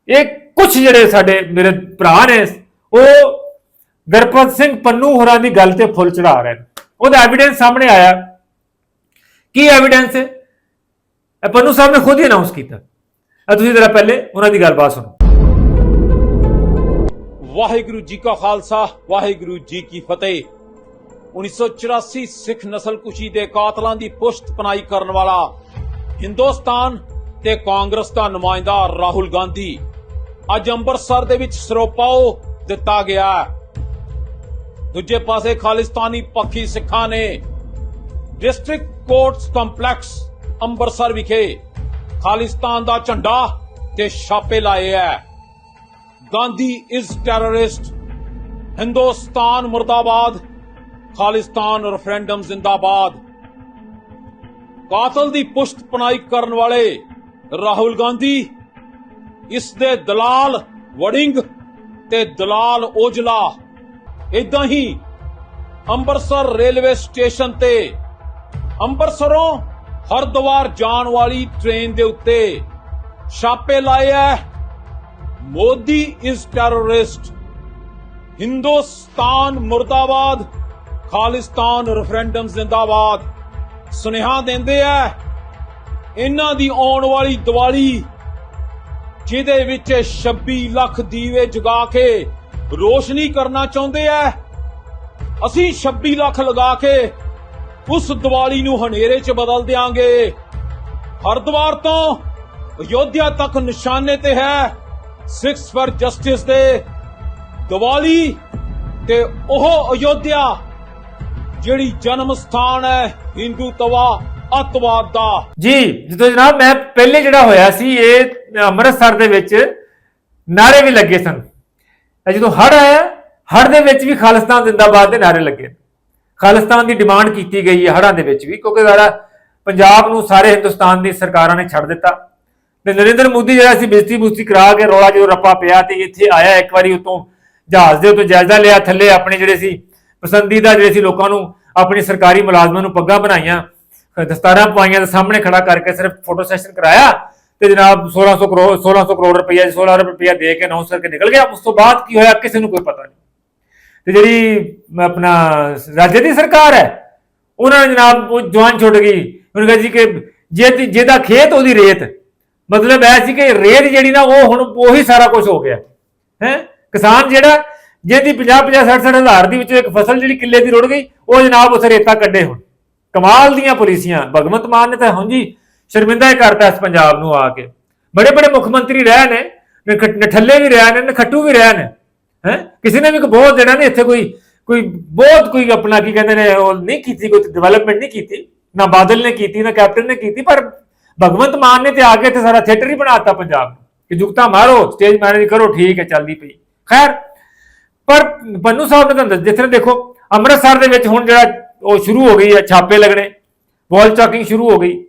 ਇਹ ਕੁਝ ਜਿਹੜੇ ਸਾਡੇ ਮੇਰੇ ਭਰਾ ਨੇ, ਉਹ ਗਰਪਤ ਸਿੰਘ ਪੰਨੂ ਹੋਰਾਂ ਦੀ ਗੱਲ ਤੇ ਫੁੱਲ ਚੜਾ ਰਹੇ ਨੇ। ਉਹਦਾ ਐਵੀਡੈਂਸ ਸਾਹਮਣੇ ਆਇਆ। ਕੀ ਐਵੀਡੈਂਸ ਹੈ ਇਹ ਪੰਨੂ ਸਾਹਿਬ ਨੇ ਖੁਦ ਹੀ ਅਨਾਉਂਸ ਕੀਤਾ। ਆ ਤੁਸੀਂ ਜਰਾ ਪਹਿਲੇ ਉਹਨਾਂ ਦੀ ਗੱਲਬਾਤ ਸੁਣੋ। ਵਾਹਿਗੁਰੂ ਜੀ ਕਾ ਖਾਲਸਾ, ਵਾਹਿਗੁਰੂ ਜੀ ਕੀ ਫਤਿਹ। 1984 ਸਿੱਖ ਨਸਲਕੁਸ਼ੀ ਦੇ ਕਾਤਲਾਂ ਦੀ ਪੁਸ਼ਤ ਪਨਾਈ ਕਰਨ ਵਾਲਾ ਹਿੰਦੁਸਤਾਨ ਤੇ ਕਾਂਗਰਸ ਦਾ ਨੁਮਾਇੰਦਾ ਰਾਹੁਲ ਗਾਂਧੀ। ਅੱਜ ਅੰਮ੍ਰਿਤਸਰ ਦੇ ਵਿੱਚ ਸਰੋਪਾਓ ਦਿੱਤਾ ਗਿਆ ਦੂਜੇ ਪਾਸੇ ਖਾਲਿਸਤਾਨੀ ਪੱਖੀ ਸਿੱਖਾਂ ਨੇ ਡਿਸਟ੍ਰਿਕਟ ਕੋਰਟਸ ਕੰਪਲੈਕਸ ਅੰਮ੍ਰਿਤਸਰ ਵਿਖੇ ਖਾਲਿਸਤਾਨ ਦਾ ਝੰਡਾ ਤੇ ਛਾਪੇ ਲਾਏ ਹੈ। ਗਾਂਧੀ ਇਜ਼ ਟੈਰਰਿਸਟ, ਹਿੰਦੁਸਤਾਨ ਮੁਰਦਾਬਾਦ, ਖਾਲਿਸਤਾਨ ਰੈਫਰੈਂਡਮ ਜ਼ਿੰਦਾਬਾਦ। ਕਾਤਲ ਦੀ ਪੁਸ਼ਤ ਪਨਾਈ ਕਰਨ ਵਾਲੇ ਰਾਹੁਲ ਗਾਂਧੀ, ਇਸ ਦੇ ਦਲਾਲ ਵੜਿੰਗ ਤੇ ਦਲਾਲ ਓਜਲਾ ਇਦਾਂ ਹੀ ਅੰਮ੍ਰਿਤਸਰ ਰੇਲਵੇ ਸਟੇਸ਼ਨ ਤੇ ਅੰਮ੍ਰਿਤਸਰੋਂ ਹਰਦੁਆਰ ਜਾਣ ਵਾਲੀ ਟ੍ਰੇਨ ਦੇ ਉੱਤੇ ਛਾਪੇ ਲਾਏ ਐ ਮੋਦੀ ਇਜ਼ ਟੈਰਰਿਸਟ ਹਿੰਦੁਸਤਾਨ ਮੁਰਦਾਬਾਦ, ਖਾਲਿਸਤਾਨ ਰੈਫਰੈਂਡਮ ਜ਼ਿੰਦਾਬਾਦ। ਸੁਨੇਹਾ ਦਿੰਦੇ ਐ ਇਹਨਾਂ ਦੀ ਆਉਣ ਵਾਲੀ ਦੀਵਾਲੀ, ਜਿਹਦੇ ਵਿੱਚ 26 ਲੱਖ ਦੀਵੇ ਜਗਾ ਕੇ ਰੋਸ਼ਨੀ ਕਰਨਾ ਚਾਹੁੰਦੇ ਐ ਅਸੀਂ 26 ਲੱਖ ਲਗਾ ਕੇ ਉਸ ਦੀਵਾਲੀ ਨੂੰ ਹਨੇਰੇ 'ਚ ਬਦਲ ਦਿਆਂਗੇ। ਹਰਦੁਆਰ ਤੋਂ ਅਯੋਧਿਆ ਤੱਕ ਨਿਸ਼ਾਨੇ ਤੇ ਹੈ 6 ਫॉर ਜਸਟਿਸ ਦੇ ਦੀਵਾਲੀ ਤੇ ਉਹ ਅਯੋਧਿਆ ਜਿਹੜੀ ਜਨਮ ਸਥਾਨ ਹੈ ਹਿੰਦੂ ਅਤਵਾਦ ਦਾ। ਜੀ, ਜਦੋਂ ਜਨਾਬ ਮੈਂ ਪਹਿਲੇ ਜਿਹੜਾ ਹੋਇਆ ਸੀ, ਇਹ, ਅੰਮ੍ਰਿਤਸਰ ਦੇ ਵਿੱਚ ਨਾਰੇ ਵੀ ਲੱਗੇ ਸਨ। ਜਦੋਂ ਹੜ ਆਇਆ ਹੜ ਦੇ ਵਿੱਚ ਵੀ ਖਾਲਿਸਤਾਨ ਜ਼ਿੰਦਾਬਾਦ ਦੇ ਨਾਰੇ ਲੱਗੇ। ਖਾਲਿਸਤਾਨ ਦੀ ਡਿਮਾਂਡ ਕੀਤੀ ਗਈ ਹੈ ਹੜਾਂ ਦੇ ਵਿੱਚ ਵੀ, ਕਿਉਂਕਿ ਸਾਰਾ ਪੰਜਾਬ ਨੂੰ ਸਾਰੇ ਹਿੰਦੁਸਤਾਨ ਦੀ ਸਰਕਾਰਾਂ ਨੇ ਛੱਡ ਦਿੱਤਾ। ਤੇ ਨਰਿੰਦਰ ਮੋਦੀ ਜਿਹੜਾ ਸੀ ਬਿਜਤੀ ਬੁਸਤੀ ਕਰਾ ਕੇ ਰੌਲਾ ਜਦੋਂ ਰੱਪਾ ਪਿਆ ਤੇ ਇੱਥੇ ਆਇਆ, ਇੱਕ ਵਾਰੀ ਉਤੋਂ ਜਹਾਜ਼ ਦੇ ਉੱਤੇ ਜਾਇਜ਼ਾ ਲਿਆ, ਥੱਲੇ ਆਪਣੇ ਜਿਹੜੇ ਸੀ ਪਸੰਦੀਦਾ ਜਿਹੜੇ ਸੀ ਲੋਕਾਂ ਨੂੰ ਆਪਣੀ ਸਰਕਾਰੀ ਮੁਲਾਜ਼ਮਾਂ ਨੂੰ ਪੱਗਾਂ ਬਣਾਈਆਂ ਦਸਤਾਰਾਂ ਪਵਾਈਆਂ ਦੇ ਸਾਹਮਣੇ ਖੜਾ ਕਰਕੇ ਸਿਰਫ ਫੋਟੋ ਸੈਸ਼ਨ ਕਰਾਇਆ ਤੇ ਜਨਾਬ 1600 ਕਰੋੜ 1600 ਕਰੋੜ ਰੁਪਈਆ 16 ਅਰਬ ਰੁਪਈਆ ਦੇ ਕੇ ਅਨਾਉਂਸ ਕਰਕੇ ਨਿਕਲ ਗਿਆ। ਉਸ ਤੋਂ ਬਾਅਦ ਕੀ ਹੋਇਆ, ਕਿਸੇ ਨੂੰ ਕੋਈ ਪਤਾ ਨਹੀਂ। ਤੇ ਜਿਹੜੀ ਆਪਣਾ ਰਾਜ ਦੀ ਸਰਕਾਰ ਹੈ, ਉਹਨਾਂ ਨੇ ਜਨਾਬ ਉਹ ਜਵਾਨ ਛੁੱਟ ਗਈ। ਉਹਨੇ ਕਿਹਾ ਜੀ ਕਿ ਜੇ ਜਿਹਦਾ ਖੇਤ ਉਹਦੀ ਰੇਤ, ਮਤਲਬ ਐ ਸੀ ਕਿ ਰੇਤ ਜਿਹੜੀ ਨਾ ਉਹ ਹੁਣ ਉਹੀ ਸਾਰਾ ਕੁਝ ਹੋ ਗਿਆ। ਹੈ? ਕਿਸਾਨ ਜਿਹੜਾ ਜਿਹਦੀ 50 50 60 60 ਹਜ਼ਾਰ ਦੀ ਵਿੱਚੋਂ ਇੱਕ ਫਸਲ ਜਿਹੜੀ ਕਿੱਲੇ ਦੀ ਰੁੜ ਗਈ, ਉਹ ਜਨਾਬ ਉਥੇ ਰੇਤਾ ਕੱਢੇ ਹੁਣ। ਕਮਾਲ ਦੀਆਂ ਪੁਲਿਸੀਆਂ, ਭਗਵੰਤ ਮਾਨ ਨੇ ਤਾਂ ਹੁਣ ਸ਼ਰਮਿੰਦਾ ਹੀ ਕਰਤਾ ਇਸ ਪੰਜਾਬ ਨੂੰ ਆ ਕੇ। ਬੜੇ ਬੜੇ ਮੁੱਖ ਮੰਤਰੀ ਰਹੇ ਨੇ, ਨਖ- ਨਠੱਲੇ ਵੀ ਰਹੇ ਨੇ, ਨਖੱਟੂ ਵੀ ਰਹੇ ਨੇ, ਹੈ? ਕਿਸੇ ਨੇ ਵੀ ਕੋਈ ਬਹੁਤ ਜਿਹੜਾ ਨੇ ਇੱਥੇ ਕੋਈ ਕੋਈ ਬਹੁਤ ਕੋਈ ਆਪਣਾ ਕੀ ਕਹਿੰਦੇ ਨੇ, ਉਹ ਨਹੀਂ ਕੀਤੀ, ਕੋਈ ਡਿਵੈਲਪਮੈਂਟ ਨਹੀਂ ਕੀਤੀ, ਨਾ ਬਾਦਲ ਨੇ ਕੀਤੀ, ਨਾ ਕੈਪਟਨ ਨੇ ਕੀਤੀ, ਪਰ ਭਗਵੰਤ ਮਾਨ ਨੇ ਤੇ ਆ ਕੇ ਇੱਥੇ ਸਾਰਾ ਥੀਏਟਰ ਹੀ ਬਣਾਤਾ ਪੰਜਾਬ ਨੂੰ। ਕਿ ਜੁਗਤਾ ਮਾਰੋ ਸਟੇਜ ਮੈਨੇਜ ਕਰੋ, ਠੀਕ ਹੈ, ਚੱਲਦੀ ਪਈ। ਖੈਰ ਪਰ ਪੰਨੂ ਸਾਹਿਬ ਨੇ ਤਾਂ ਦੱਸ- ਜਿਸ ਤਰ੍ਹਾਂ ਦੇਖੋ, ਅੰਮ੍ਰਿਤਸਰ ਦੇ ਵਿੱਚ ਹੁਣ ਜਿਹੜਾ ਉਹ ਸ਼ੁਰੂ ਹੋ ਗਈ ਹੈ, ਛਾਪੇ ਲੱਗਣੇ ਵਾਲ ਚਾਕਿੰਗ ਸ਼ੁਰੂ ਹੋ ਗਈ।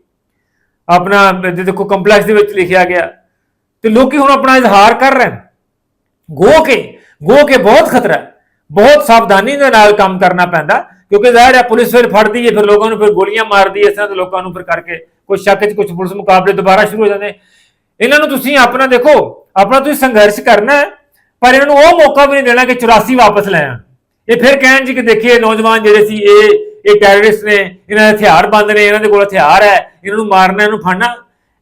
ਆਪਣਾ ਦੇਖੋ ਕੰਪਲੈਕਸ ਦੇ ਵਿੱਚ ਲਿਖਿਆ ਗਿਆ। ਤੇ ਲੋਕੀ ਹੁਣ ਆਪਣਾ ਇਜ਼ਹਾਰ ਕਰ ਰਹੇ ਨੇ। ਗੋ ਕੇ ਗੋ ਕੇ ਬਹੁਤ ਖਤਰਾ ਹੈ। ਬਹੁਤ ਸਾਵਧਾਨੀ ਦੇ ਨਾਲ ਕੰਮ ਕਰਨਾ ਪੈਂਦਾ, ਕਿਉਂਕਿ ਜ਼ਾਹਿਰ ਹੈ ਪੁਲਿਸ ਫਿਰ ਫੜਦੀ ਹੈ ਫਿਰ ਲੋਕਾਂ ਨੂੰ ਫਿਰ ਗੋਲੀਆਂ ਮਾਰਦੀ ਹੈ ਇਸ ਤਰ੍ਹਾਂ ਦੇ ਲੋਕਾਂ ਨੂੰ ਫਿਰ ਕਰਕੇ ਕੁਝ ਸ਼ੱਕ 'ਚ ਕੁਝ ਪੁਲਿਸ ਮੁਕਾਬਲੇ ਦੁਬਾਰਾ ਸ਼ੁਰੂ ਹੋ ਜਾਂਦੇ ਇਹਨਾਂ ਨੂੰ ਤੁਸੀਂ ਆਪਣਾ ਦੇਖੋ, ਆਪਣਾ ਤੁਸੀਂ ਸੰਘਰਸ਼ ਕਰਨਾ ਹੈ। ਪਰ ਇਹਨਾਂ ਨੂੰ ਉਹ ਮੌਕਾ ਵੀ ਨਹੀਂ ਦੇਣਾ ਕਿ 84 ਵਾਪਸ ਲੈ ਆਣ। ਇਹ ਫਿਰ ਕਹਿਣ ਜੀ ਕਿ ਦੇਖੀਏ ਨੌਜਵਾਨ ਜਿਹੜੇ ਸੀ, ਇਹ ਇਹ ਟੈਰਰਿਸਟ ਨੇ, ਇਹਨਾਂ ਦੇ ਹਥਿਆਰ ਬੰਦ ਨੇ, ਇਹਨਾਂ ਦੇ ਕੋਲ ਹਥਿਆਰ ਹੈ, ਇਹਨਾਂ ਨੂੰ ਮਾਰਨਾ, ਇਹਨੂੰ ਫੜਨਾ।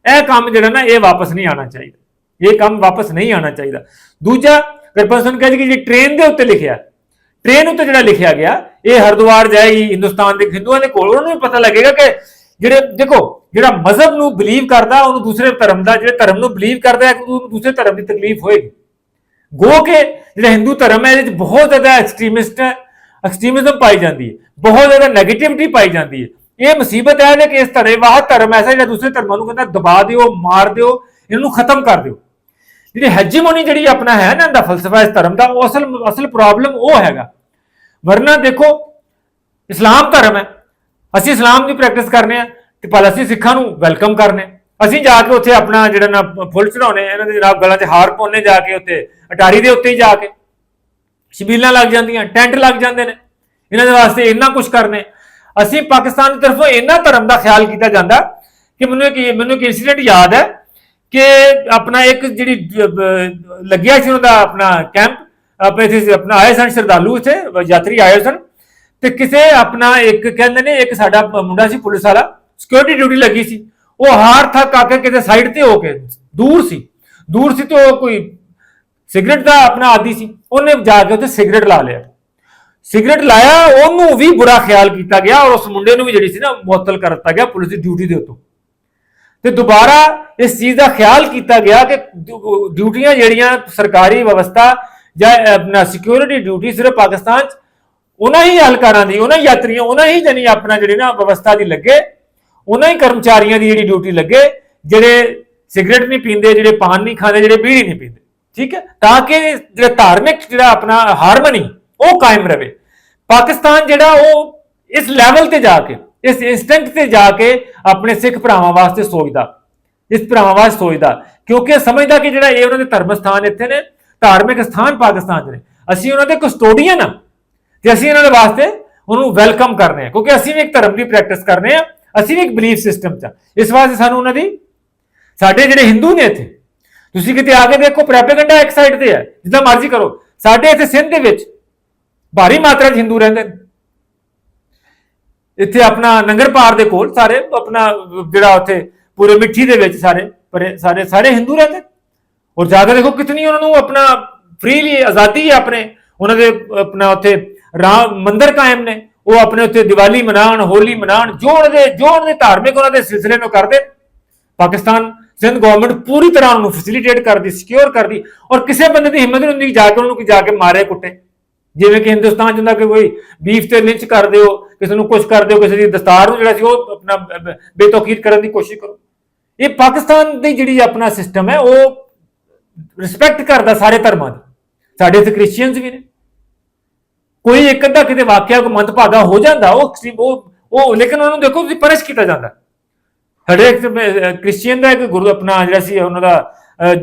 ਇਹ ਕੰਮ ਜਿਹੜਾ ਨਾ, ਇਹ ਵਾਪਸ ਨਹੀਂ ਆਣਾ ਚਾਹੀਦਾ। ਇਹ ਕੰਮ ਵਾਪਸ ਨਹੀਂ ਆਣਾ ਚਾਹੀਦਾ। ਦੂਜਾ ਗਰਪਨਸਨ ਕਹਿੰਦੇ ਕਿ ਜੇ ਟ੍ਰੇਨ ਦੇ ਉੱਤੇ ਲਿਖਿਆ ਟ੍ਰੇਨ ਉੱਤੇ ਜਿਹੜਾ ਲਿਖਿਆ ਗਿਆ, ਇਹ ਹਰਿਦੁਆਰ ਜਾਏਗੀ, ਹਿੰਦੁਸਤਾਨ ਦੇ ਹਿੰਦੂਆਂ ਦੇ ਕੋਲ, ਉਹਨੂੰ ਵੀ ਪਤਾ ਲੱਗੇਗਾ ਕਿ ਜਿਹੜੇ, ਦੇਖੋ, ਜਿਹੜਾ ਮਜ਼ਹਬ ਨੂੰ ਬਲੀਵ ਕਰਦਾ, ਉਹਨੂੰ ਦੂਸਰੇ ਧਰਮ ਦਾ, ਜਿਹੜੇ ਧਰਮ ਨੂੰ ਬਲੀਵ ਕਰਦਾ ਹੈ, ਉਹਨੂੰ ਦੂਸਰੇ ਧਰਮ ਦੀ ਤਕਲੀਫ ਹੋਏਗੀ। ਗੋ ਕੇ ਜਿਹੜਾ ਹਿੰਦੂ ਧਰਮ ਹੈ, ਇਹਦੇ ਵਿੱਚ ਬਹੁਤ ਜ਼ਿਆਦਾ ਐਕਸਟ੍ਰੀਮਿਸਟ ਹੈ ਐਕਸਟ੍ਰੀਮਿਜ਼ਮ ਪਾਈ ਜਾਂਦੀ ਹੈ, ਬਹੁਤ ਜ਼ਿਆਦਾ 네ਗੇਟਿਵਿਟੀ ਪਾਈ ਜਾਂਦੀ ਹੈ। ਇਹ ਮੁਸੀਬਤ ਹੈ ਨਾ ਕਿ ਇਸ ਧਰੇ ਵਾਹ ਧਰਮ ਐਸਾ ਜਿਹੜਾ ਦੂਸਰੇ ਧਰਮਾਂ ਨੂੰ ਕਹਿੰਦਾ ਦਬਾ ਦਿਓ, ਮਾਰ ਦਿਓ, ਇਹਨੂੰ ਖਤਮ ਕਰ ਦਿਓ। ਜਿਹੜੀ ਹੈਜੀਮੋਨੀ ਜਿਹੜੀ ਆਪਣਾ ਹੈ ਨਾ ਦਾ ਫਲਸਫਾ ਇਸ ਧਰਮ ਦਾ, ਉਹ ਅਸਲ ਅਸਲ ਪ੍ਰੋਬਲਮ ਉਹ ਹੈਗਾ। ਵਰਨਾ ਦੇਖੋ, ਇਸਲਾਮ ਧਰਮ ਹੈ। ਅਸੀਂ ਇਸਲਾਮ ਦੀ ਪ੍ਰੈਕਟਿਸ ਕਰਨੇ ਆ ਤੇ ਪਰ ਅਸੀਂ ਸਿੱਖਾਂ ਨੂੰ ਵੈਲਕਮ ਕਰਨੇ ਅਸੀਂ ਜਾ ਕੇ ਉੱਥੇ ਆਪਣਾ ਜਿਹੜਾ ਨਾ ਫੁੱਲ ਚੜਾਉਣੇ ਇਹਨਾਂ ਦੇ ਜਨਾਬ ਗਲਾਂ 'ਚ ਹਾਰ ਪਾਉਣੇ ਜਾ ਕੇ ਉੱਥੇ। ਅਟਾਰੀ ਦੇ ਉੱਤੇ ਹੀ ਜਾ ਕੇ ਸ਼ਬੀਲਾਂ ਲੱਗ ਜਾਂਦੀਆਂ, ਟੈਂਟ ਲੱਗ ਜਾਂਦੇ ਨੇ। ਇਹਨਾਂ ਦੇ ਵਾਸਤੇ ਇੰਨਾ ਕੁਝ ਕਰਨੇ। ਅਸੀਂ ਪਾਕਿਸਤਾਨ ਦੀ ਤਰਫੋਂ ਇੰਨਾ ਧਰਮ ਦਾ ਖਿਆਲ ਕੀਤਾ ਜਾਂਦਾ ਕਿ ਮੈਨੂੰ ਇੱਕ ਮੈਨੂੰ ਇੱਕ ਇਨਸੀਡੈਂਟ ਯਾਦ ਹੈ ਕਿ ਆਪਣਾ ਇੱਕ ਜਿਹੜੀ ਲੱਗਿਆ ਸੀ ਉਹਦਾ ਆਪਣਾ ਕੈਂਪ ਆਪਣੇ ਇੱਥੇ ਆਪਣਾ ਆਏ ਸਨ ਸ਼ਰਧਾਲੂ ਇੱਥੇ, ਯਾਤਰੀ ਆਏ ਸਨ। ਤੇ ਕਿਸੇ ਆਪਣਾ ਇੱਕ, ਕਹਿੰਦੇ ਨੇ, ਇੱਕ ਸਾਡਾ ਮੁੰਡਾ ਸੀ, ਪੁਲਿਸ ਵਾਲਾ ਸਿਕਿਉਰਿਟੀ ਡਿਊਟੀ ਲੱਗੀ ਸੀ। ਉਹ ਹਾਰ ਥੱਕ ਆ ਕੇ ਕਿਤੇ ਸਾਈਡ ਤੇ ਹੋ ਕੇ ਦੂਰ ਸੀ। ਦੂਰ ਸੀ ਤੇ ਉਹ ਕੋਈ ਸਿਗਰਟ ਦਾ ਆਪਣਾ ਆਦੀ ਸੀ, ਉਹਨੇ ਜਾ ਕੇ ਉੱਥੇ ਸਿਗਰਟ ਲਾ ਲਿਆ। ਸਿਗਰਟ ਲਾਇਆ, ਉਹਨੂੰ ਵੀ ਬੁਰਾ ਖਿਆਲ ਕੀਤਾ ਗਿਆ ਔਰ ਉਸ ਮੁੰਡੇ ਨੂੰ ਵੀ ਜਿਹੜੀ ਸੀ ਨਾ ਮੁਅੱਤਲ ਕਰ ਦਿੱਤਾ ਗਿਆ ਪੁਲਿਸ ਦੀ ਡਿਊਟੀ ਦੇ ਉੱਤੋਂ। ਤੇ ਦੁਬਾਰਾ ਇਸ ਚੀਜ਼ ਦਾ ਖਿਆਲ ਕੀਤਾ ਗਿਆ ਕਿ ਡਿਊਟੀਆਂ ਜਿਹੜੀਆਂ ਸਰਕਾਰੀ ਵਿਵਸਥਾ ਜਾਂ ਆਪਣਾ ਸਿਕਿਉਰਿਟੀ ਡਿਊਟੀ ਸਿਰਫ ਪਾਕਿਸਤਾਨ 'ਚ, ਉਹਨਾਂ ਹੀ ਹਲਕਾਰਾਂ ਦੀ, ਉਹਨਾਂ ਹੀ ਯਾਤਰੀਆਂ, ਉਹਨਾਂ ਹੀ ਜਣੀ ਆਪਣਾ ਜਿਹੜੀ ਨਾ ਵਿਵਸਥਾ ਦੀ ਲੱਗੇ, ਉਹਨਾਂ ਹੀ ਕਰਮਚਾਰੀਆਂ ਦੀ ਜਿਹੜੀ ਡਿਊਟੀ ਲੱਗੇ, ਜਿਹੜੇ ਸਿਗਰਟ ਨਹੀਂ ਪੀਂਦੇ, ਜਿਹੜੇ ਪਾਨ ਨਹੀਂ ਖਾਂਦੇ, ਜਿਹੜੇ ਬੀੜੀ ਨਹੀਂ ਪੀਂਦੇ। ਠੀਕ ਹੈ? ਤਾਂ ਕਿ ਜਿਹੜਾ ਧਾਰਮਿਕ ਜਿਹੜਾ ਆਪਣਾ ਹਾਰਮਨੀ ਉਹ ਕਾਇਮ ਰਵੇ ਪਾਕਿਸਤਾਨ ਜਿਹੜਾ ਉਹ ਇਸ ਲੈਵਲ ਤੇ ਜਾ ਕੇ, ਇਸ ਇੰਸਟੈਂਟ ਤੇ ਜਾ ਕੇ ਆਪਣੇ ਸਿੱਖ ਭਰਾਵਾਂ ਵਾਸਤੇ ਸੋਚਦਾ। ਇਸ ਭਰਾਵਾਂ ਵਾਸਤੇ ਸੋਚਦਾ। ਕਿਉਂਕਿ ਇਹ ਸਮਝਦਾ ਕਿ ਜਿਹੜਾ ਇਹ ਉਹਨਾਂ ਦੇ ਧਰਮ ਸਥਾਨ ਇੱਥੇ ਨੇ, ਧਾਰਮਿਕ ਸਥਾਨ ਪਾਕਿਸਤਾਨ 'ਚ ਨੇ। ਅਸੀਂ ਉਹਨਾਂ ਦੇ ਕਸਟੋਡੀਅਨ ਆ ਤੇ ਅਸੀਂ ਇਹਨਾਂ ਦੇ ਵਾਸਤੇ ਉਹਨੂੰ ਵੈਲਕਮ ਕਰਨੇ ਆ ਕਿਉਂਕਿ ਅਸੀਂ ਵੀ ਇੱਕ ਧਰਮ ਦੀ ਪ੍ਰੈਕਟਿਸ ਕਰਨੇ ਆ ਅਸੀਂ ਵੀ ਇੱਕ ਬਲੀਫ ਸਿਸਟਮ 'ਚ ਆ। ਇਸ ਵਾਸਤੇ ਸਾਨੂੰ ਉਹਨਾਂ ਦੀ, ਸਾਡੇ ਜਿਹੜੇ ਹਿੰਦੂ ਨੇ ਇੱਥੇ ਤੁਸੀਂ ਕਿਤੇ ਆ ਕੇ ਦੇਖੋ, ਪ੍ਰੋਪੇਗੈਂਡਾ ਇੱਕ ਸਾਈਡ ਤੇ ਹੈ, ਜਿੱਦਾਂ ਮਰਜ਼ੀ ਕਰੋ। ਸਾਡੇ ਇੱਥੇ ਸਿੰਧ ਦੇ ਵਿੱਚ ਭਾਰੀ ਮਾਤਰਾ 'ਚ ਹਿੰਦੂ ਰਹਿੰਦੇ ਨੇ। ਇੱਥੇ ਆਪਣਾ ਨੰਗਰ ਪਾਰ ਦੇ ਕੋਲ ਸਾਰੇ, ਆਪਣਾ ਜਿਹੜਾ ਉੱਥੇ ਪੂਰੇ ਮਿੱਠੀ ਦੇ ਵਿੱਚ ਸਾਰੇ, ਪਰੇ ਸਾਰੇ ਸਾਰੇ ਹਿੰਦੂ ਰਹਿੰਦੇ ਨੇ। ਔਰ ਜ਼ਿਆਦਾ ਦੇਖੋ ਕਿਤਨੀ ਉਹਨਾਂ ਨੂੰ ਆਪਣਾ ਫ੍ਰੀਲੀ ਆਜ਼ਾਦੀ ਹੈ ਆਪਣੇ। ਉਹਨਾਂ ਦੇ ਆਪਣਾ ਉੱਥੇ ਰਾਮ, ਮੰਦਿਰ ਕਾਇਮ ਨੇ। ਉਹ ਆਪਣੇ ਉੱਥੇ ਦੀਵਾਲੀ ਮਨਾਉਣ, ਹੋਲੀ ਮਨਾਉਣ ਜੋ ਉਹਨਾਂ ਦੇ ਜੋ ਉਹਨਾਂ ਦੇ ਧਾਰਮਿਕ ਉਹਨਾਂ ਦੇ ਸਿਲਸਿਲੇ ਨੂੰ ਕਰਦੇ ਪਾਕਿਸਤਾਨ ਸਿੰਧ ਗਵਰਨਮੈਂਟ ਪੂਰੀ ਤਰ੍ਹਾਂ ਉਹਨੂੰ ਫੈਸਿਲਿਟੇਟ ਕਰਦੀ ਸਿਕਿਉਰ ਕਰਦੀ ਔਰ ਕਿਸੇ ਬੰਦੇ ਦੀ ਹਿੰਮਤ ਨਹੀਂ ਹੁੰਦੀ ਜਾ ਕੇ ਉਹਨੂੰ ਕਿ ਜਾ ਕੇ ਮਾਰੇ ਕੁੱਟੇ। ਜਿਵੇਂ ਕਿ ਹਿੰਦੁਸਤਾਨ ਚ ਹੁੰਦਾ ਕਿ ਕੋਈ ਬੀਫ ਤੇ ਲਿੰਚ ਕਰ ਦਿਓ, ਕਿਸੇ ਨੂੰ ਕੁਝ ਕਰ ਦਿਓ, ਕਿਸੇ ਦੀ ਦਸਤਾਰ ਨੂੰ ਜਿਹੜਾ ਸੀ ਉਹ ਆਪਣਾ ਬ- ਬੇਤੌਕੀਦ ਕਰਨ ਦੀ ਕੋਸ਼ਿਸ਼ ਕਰੋ। ਇਹ ਪਾਕਿਸਤਾਨ ਦੀ ਜਿਹੜੀ ਆਪਣਾ ਸਿਸਟਮ ਹੈ, ਉਹ ਰਿਸਪੈਕਟ ਕਰਦਾ ਸਾਰੇ ਧਰਮਾਂ ਦੀ। ਸਾਡੇ ਇੱਥੇ ਕ੍ਰਿਸਚੀਅਨਸ ਵੀ ਨੇ। ਕੋਈ ਇੱਕ ਅੱਧਾ ਕਿਤੇ ਵਾਕਿਆ ਕੋ ਮੰਦਭਾਗਾ ਹੋ ਜਾਂਦਾ, ਉਹ ਉਹ ਉਹ, ਲੇਕਿਨ ਉਹਨੂੰ ਦੇਖੋ ਤੁਸੀਂ ਪਰਿਸ਼ ਕੀਤਾ ਜਾਂਦਾ। ਹਰੇਕ ਇੱਕ ਕ੍ਰਿਸਚੀਅਨ ਦਾ ਇੱਕ ਗੁਰੂ ਆਪਣਾ ਜਿਹੜਾ ਸੀ, ਉਹਨਾਂ ਦਾ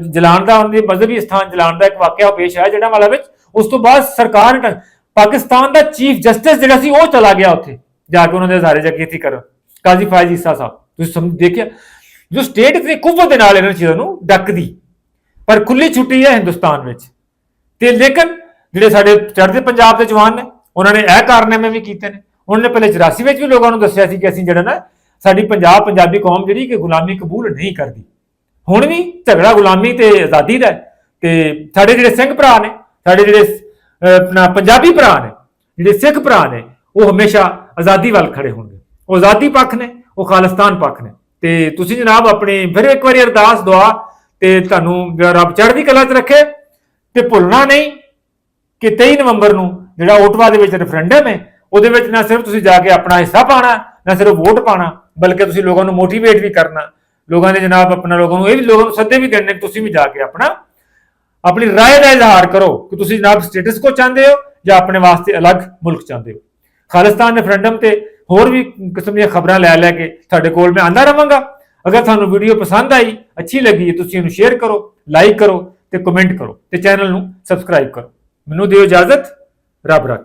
ਜਲਾਨ ਦਾ, ਉਹਨਾਂ ਦੀ ਮਜ਼ਹਬੀ ਸਥਾਨ ਜਲਾਣ ਦਾ ਇੱਕ ਵਾਕਿਆ ਪੇਸ਼ ਆਇਆ ਜਿਹੜਾ ਵਾਲਾ ਵਿੱਚ ਉਸ ਤੋਂ ਬਾਅਦ ਸਰਕਾਰ ਪਾਕਿਸਤਾਨ ਦਾ ਚੀਫ ਜਸਟਿਸ ਜਿਹੜਾ ਸੀ, ਉਹ ਚਲਾ ਗਿਆ ਉੱਥੇ, ਜਾ ਕੇ ਉਹਨਾਂ ਦੇ ਸਾਰੇ ਜਗੀਤੀ ਕਰਨ। ਕਾਜ਼ੀ ਫਾਇਜ਼ ਈਸਾ ਸਾਹਿਬ, ਤੁਸੀਂ ਸਮਝ, ਦੇਖਿਆ? ਜੋ ਸਟੇਟ ਤੇ ਕੁਵਤ ਦੇ ਨਾਲ ਇਹਨਾਂ ਚੀਜ਼ਾਂ ਨੂੰ ਡੱਕਦੀ, ਪਰ ਖੁੱਲੀ ਛੁੱਟੀ ਹੈ ਹਿੰਦੁਸਤਾਨ ਵਿੱਚ। ਤੇ ਲੇਕਿਨ ਜਿਹੜੇ ਸਾਡੇ ਚੜ੍ਹਦੇ ਪੰਜਾਬ ਦੇ ਜਵਾਨ ਨੇ, ਉਹਨਾਂ ਨੇ ਇਹ ਕਾਰਨਾਮੇ ਵੀ ਕੀਤੇ ਨੇ। ਉਹਨਾਂ ਨੇ ਪਹਿਲੇ 84 ਵਿੱਚ ਵੀ ਲੋਕਾਂ ਨੂੰ ਦੱਸਿਆ ਸੀ ਕਿ ਅਸੀਂ ਜਿਹੜਾ ਨਾ ਸਾਡੀ ਪੰਜਾਬ ਪੰਜਾਬੀ ਕੌਮ ਜਿਹੜੀ ਕਿ ਗੁਲਾਮੀ ਕਬੂਲ ਨਹੀਂ ਕਰਦੀ। ਹੁਣ ਵੀ ਝਗੜਾ ਗੁਲਾਮੀ ਤੇ ਆਜ਼ਾਦੀ ਦਾ ਹੈ ਤੇ ਸਾਡੇ ਜਿਹੜੇ ਸਿੰਘ ਭਰਾ ਨੇ, ਸਾਡੇ ਜਿਹੜੇ ਪੰਜਾਬੀ ਭਰਾ ਨੇ, ਜਿਹੜੇ ਸਿੱਖ ਭਰਾ ਨੇ, ਉਹ ਹਮੇਸ਼ਾ ਆਜ਼ਾਦੀ ਵੱਲ ਖੜੇ ਹੋਣਗੇ। ਉਹ ਆਜ਼ਾਦੀ ਪੱਖ ਨੇ, ਉਹ ਖਾਲਿਸਤਾਨ ਪੱਖ ਨੇ। ਤੇ ਤੁਸੀਂ ਜਨਾਬ ਆਪਣੀ ਫਿਰ ਇੱਕ ਵਾਰੀ ਅਰਦਾਸ, ਦੁਆ ਤੇ ਤੁਹਾਨੂੰ ਰੱਬ ਚੜ੍ਹਦੀ ਕਲਾ 'ਚ ਰੱਖੇ ਤੇ ਭੁੱਲਣਾ ਨਹੀਂ ਕਿ 23 ਨਵੰਬਰ ਨੂੰ ਜਿਹੜਾ ਓਟਵਾ ਦੇ ਵਿੱਚ ਰੈਫਰੈਂਡਮ ਹੈ, ਉਹਦੇ ਵਿੱਚ ਨਾ ਸਿਰਫ ਤੁਸੀਂ ਜਾ ਕੇ ਆਪਣਾ ਹਿੱਸਾ ਪਾਣਾ ਨਾ ਸਿਰਫ ਵੋਟ ਪਾਣਾ ਬਲਕਿ ਤੁਸੀਂ ਲੋਕਾਂ ਨੂੰ ਮੋਟੀਵੇਟ ਵੀ ਕਰਨਾ ਲੋਕਾਂ ਦੇ ਜਨਾਬ ਆਪਣਾ ਲੋਕਾਂ ਨੂੰ ਇਹ ਵੀ ਲੋਕਾਂ ਨੂੰ ਸੱਦੇ ਵੀ ਦੇਣੇ ਕਿ ਤੁਸੀਂ ਵੀ ਜਾ ਕੇ ਆਪਣਾ ਆਪਣੀ رائے ਦਾ ਇਜ਼ਹਾਰ ਕਰੋ ਕਿ ਤੁਸੀਂ ਜਨਾਬ ਸਟੇਟਸ ਕੋ ਚਾਹੁੰਦੇ ਹੋ ਜਾਂ ਆਪਣੇ ਵਾਸਤੇ ਅਲੱਗ ਮੁਲਕ ਚਾਹੁੰਦੇ ਹੋ ਖਾਲਿਸਤਾਨ ਰੈਫਰੈਂਡਮ ਤੇ ਹੋਰ ਵੀ ਕਿਸਮ ਦੀਆਂ ਖਬਰਾਂ ਲੈ ਲੈ ਕੇ ਤੁਹਾਡੇ ਕੋਲ ਮੈਂ ਆਂਦਾ ਰਵਾਂਗਾ ਅਗਰ ਤੁਹਾਨੂੰ ਵੀਡੀਓ ਪਸੰਦ ਆਈ ਅੱਛੀ ਲੱਗੀ ਤੁਸੀਂ ਇਹਨੂੰ ਸ਼ੇਅਰ ਕਰੋ ਲਾਈਕ ਕਰੋ ਤੇ ਕਮੈਂਟ ਕਰੋ ਤੇ ਚੈਨਲ ਨੂੰ ਸਬਸਕ੍ਰਾਈਬ ਕਰੋ ਮੈਨੂੰ ਦਿਓ ਇਜਾਜ਼ਤ ਰੱਬ ਰੱਖਾ